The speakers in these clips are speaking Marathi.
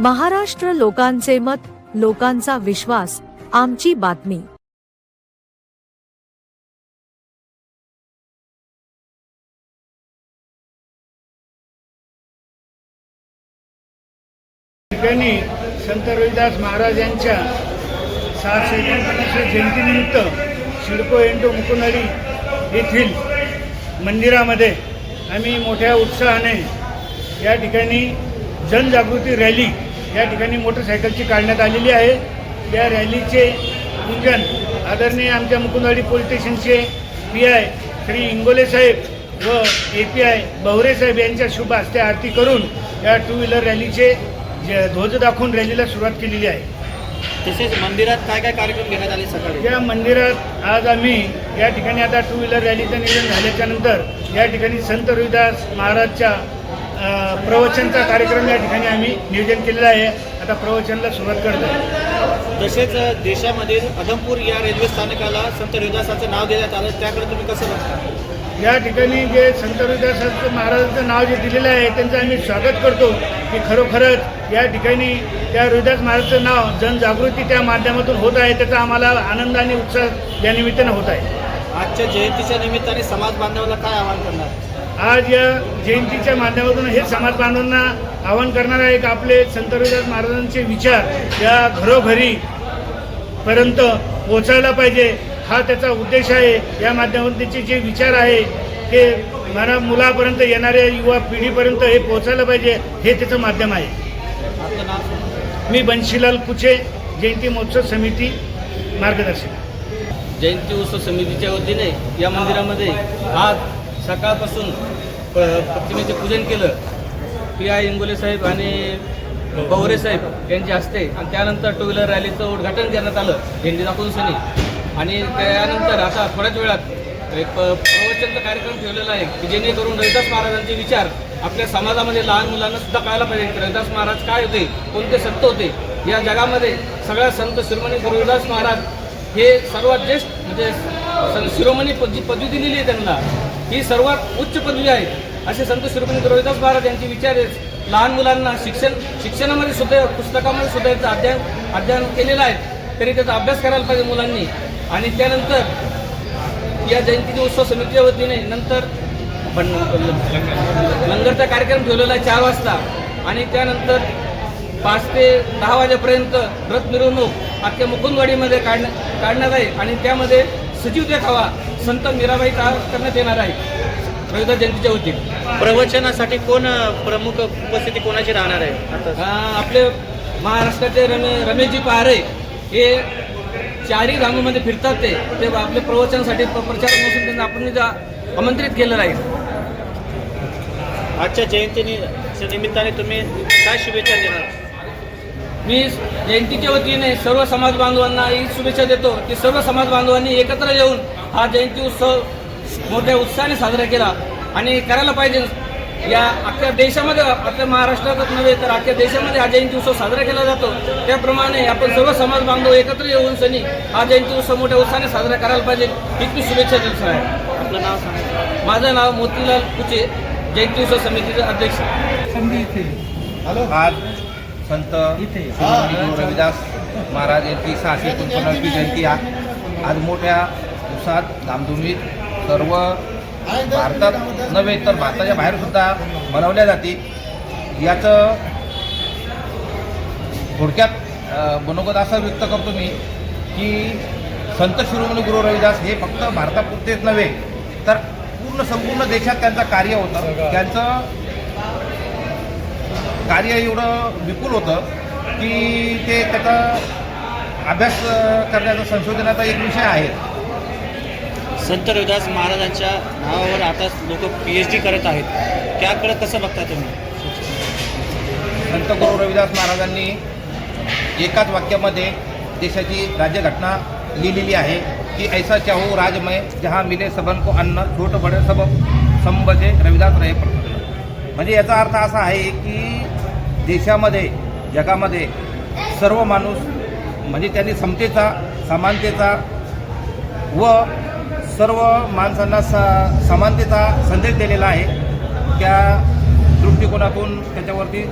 महाराष्ट्र लोकांचे मत लोकांचा विश्वास आमची बातमी. ठिकाणी संत रविदास महाराज यांच्या सातशे एकोणपन्नासव्या जयंतीनिमित्त शिडको एंडो मुकुंदवाडी येथील मंदिरामध्ये आम्ही मोठ्या उत्साहाने या ठिकाणी जनजागृती रॅली या ठिकाणी मोटरसायकलची काढण्यात आलेली आहे. या रॅलीचे पूजन आदरणीय आमच्या मुकुंदवाडी पोलीस स्टेशनचे पी आय श्री इंगोले साहेब व ए पी आय बवरे साहेब यांच्या शुभ हस्ते आरती करून या टू व्हीलर रॅलीचे ध्वज दाखवून रॅलीला सुरुवात केलेली आहे. तसेच मंदिरात काय काय कार्यक्रम घेण्यात आले सकाळी? या मंदिरात आज आम्ही या ठिकाणी आता टू व्हीलर रॅलीचं नियोजन झाल्याच्यानंतर या ठिकाणी संत रविदास महाराजच्या प्रवचनचा कार्यक्रम या ठिकाणी आम्ही नियोजन केलेला आहे. आता प्रवचनाला सुरुवात करतो. आहे तसेच देशामधील अदमपूर या रेल्वे स्थानकाला संत रविदासाचं नाव देण्यात आलं. त्याकडे तुम्ही कसं बघता? या ठिकाणी जे संत रविदासाचं महाराजांचं नाव जे दिलेलं आहे त्यांचं आम्ही स्वागत करतो की खरोखरच या ठिकाणी त्या रविदास महाराजचं नाव जनजागृती त्या माध्यमातून होत आहे. त्याचा आम्हाला आनंद आणि उत्साह या निमित्तानं होत आहे. आजच्या जयंतीच्या निमित्ताने समाज बांधवाला काय आवाहन करणार? आज या जयंतीच्या माध्यमातून हे समाज बांधवांना आवाहन करणार आहे की आपले संत रविदास महाराजांचे विचार या घरोघरी पर्यंत पोचायला पाहिजे. हा त्याचा उद्देश आहे. या माध्यमातून त्याचे जे विचार आहे ते मला मुलापर्यंत येणाऱ्या युवा पिढीपर्यंत हे पोचायला पाहिजे. हे त्याचं माध्यम आहे. मी बनशीलाल कुचे जयंती महोत्सव समिती मार्गदर्शक. जयंती उत्सव समितीच्या वतीने या मंदिरामध्ये आज सकाळपासून प- प्रतिमेचे पूजन केलं. पी आय इंगोले साहेब आणि पवरे साहेब यांच्या हस्ते आणि त्यानंतर टू व्हीलर रॅलीचं उद्घाटन करण्यात आलं झेंडी दाखवून सनी. आणि त्यानंतर आता थोड्याच वेळात एक प्रवचनचा कार्यक्रम ठेवलेला आहे की जेणेकरून रविदास महाराजांचे विचार आपल्या समाजामध्ये लहान मुलांना सुद्धा कळायला पाहिजे की रविदास महाराज काय होते कोणते संत होते. या जगामध्ये सगळ्या संत शिरोमणी गुरु रविदास महाराज हे सर्वात ज्येष्ठ म्हणजे शिरोमणी प- जी पदवी दिलेली आहे त्यांना ही सर्वात उच्च पदवी आहे. असे संत शिरोमणी रोहिदास महाराज यांचे विचार आहेत. लहान मुलांना शिक्षण शिक्षणामध्ये सुद्धा पुस्तकामध्ये सुद्धा याचं अध्ययन अध्ययन केलेलं आहे. तरी त्याचा अभ्यास करायला पाहिजे मुलांनी. आणि त्यानंतर या जयंतीचे उत्सव समितीच्या वतीने नंतर पण लंगरचा कार्यक्रम ठेवलेला आहे चार वाजता. आणि त्यानंतर पाच ते दहा वाजेपर्यंत रथ मिरवणूक अख्ख्या मुकुंदवाडीमध्ये काढण्यात काढण्यात आहे. आणि त्यामध्ये सजीव देखावा संत मीराबाई का करण्यात येणार आहे? रविदास जयंतीच्या वतीने. प्रवचनासाठी कोण प्रमुख उपस्थिती कोणाची राहणार आहे? आता आपले महाराष्ट्राचे रमे रमेशजी पहारे हे चारही धामामध्ये फिरतात ते. ते आपले प्रवचनासाठी प- प्रचारक त्यांना आपण इथं आमंत्रित केलेलं आहे. आजच्या जयंती निमित्ताने तुम्ही काय शुभेच्छा देणार? मी जयंतीच्या वतीने सर्व समाज बांधवांना ही शुभेच्छा देतो की सर्व समाज बांधवांनी एकत्र येऊन हा जयंती उत्सव मोठ्या उत्साहाने साजरा केला. आणि करायला पाहिजे या अख्ख्या देशामध्ये आपल्या महाराष्ट्रातच नव्हे तर अख्ख्या देशामध्ये हा जयंती उत्सव साजरा केला जातो. त्याप्रमाणे आपण सर्व समाज बांधव एकत्र येऊन सनी हा जयंती उत्सव मोठ्या उत्साहाने साजरा करायला पाहिजे. हीच मी शुभेच्छा देतो आहे आपलं नाव सांगा. माझं नाव मोतीलाल कुचे जयंती उत्सव समितीचे अध्यक्ष. आज संत गुरु रविदास महाराज यांची सहाशे एकोणपन्नासवी जयंती आहे आज मोठ्या दिवसात धामधुमीत सर्व भारतात नव्हे तर भारताच्या बाहेर सुद्धा मनवल्या जाते. याचं थोडक्यात मनोगत असं व्यक्त करतो मी की संत शिरोमणी गुरु रविदास हे फक्त भारतापुरतेच नव्हे तर पूर्ण संपूर्ण देशात त्यांचं कार्य होतं. त्यांचं कार्य एवढं विपुल होतं की ते त्याचा अभ्यास करण्याचा संशोधनाचा एक विषय आहे. संत रविदास महाराजांच्या नावावर आता लोक पी एच डी करत आहेत. त्याकडे कसं बघता तुम्ही? संत गुरु रविदास महाराजांनी एकाच वाक्यामध्ये देशाची राज्यघटना लिहिलेली आहे की ऐसा चाहो राजमय जहाँ मिले सबन को अन्न छोट बडे सब संबजे रविदास रहे म्हणजे याचा अर्थ असा आहे की देशामध्ये जगामध्ये सर्व माणूस म्हणजे त्यांनी समतेचा समानतेचा व सर्व माणसांना स समानतेचा संदेश दिलेला आहे. त्या दृष्टिकोनातून त्याच्यावरती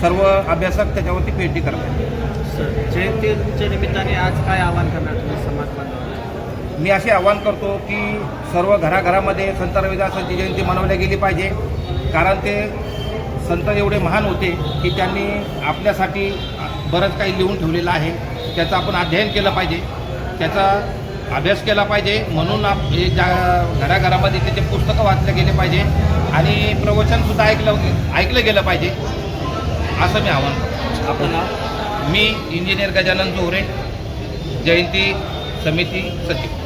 सर्व अभ्यासक त्याच्यावरती पी एच डी करत आहेत जयंतीच्या निमित्ताने आज काय आवाहन करणार तुम्ही समाज मी असे आवाहन करतो की सर्व घराघरामध्ये संत रविदासांची जयंती मनवली गेली पाहिजे. कारण ते संत एवढे महान होते की त्यांनी आपल्यासाठी बरंच काही लिहून ठेवलेलं आहे. त्याचं आपण अध्ययन केलं पाहिजे. त्याचा अभ्यास केला पाहिजे. म्हणून आप हे ज्या घराघरामध्ये त्याचे पुस्तकं वाचले गेले पाहिजे आणि प्रवचनसुद्धा ऐकलं ऐकलं गेलं पाहिजे. असं मी आवाहन करतो. आपलं नाव? मी इंजिनियर गजानन जोहरे. जयंती समिती सचिव.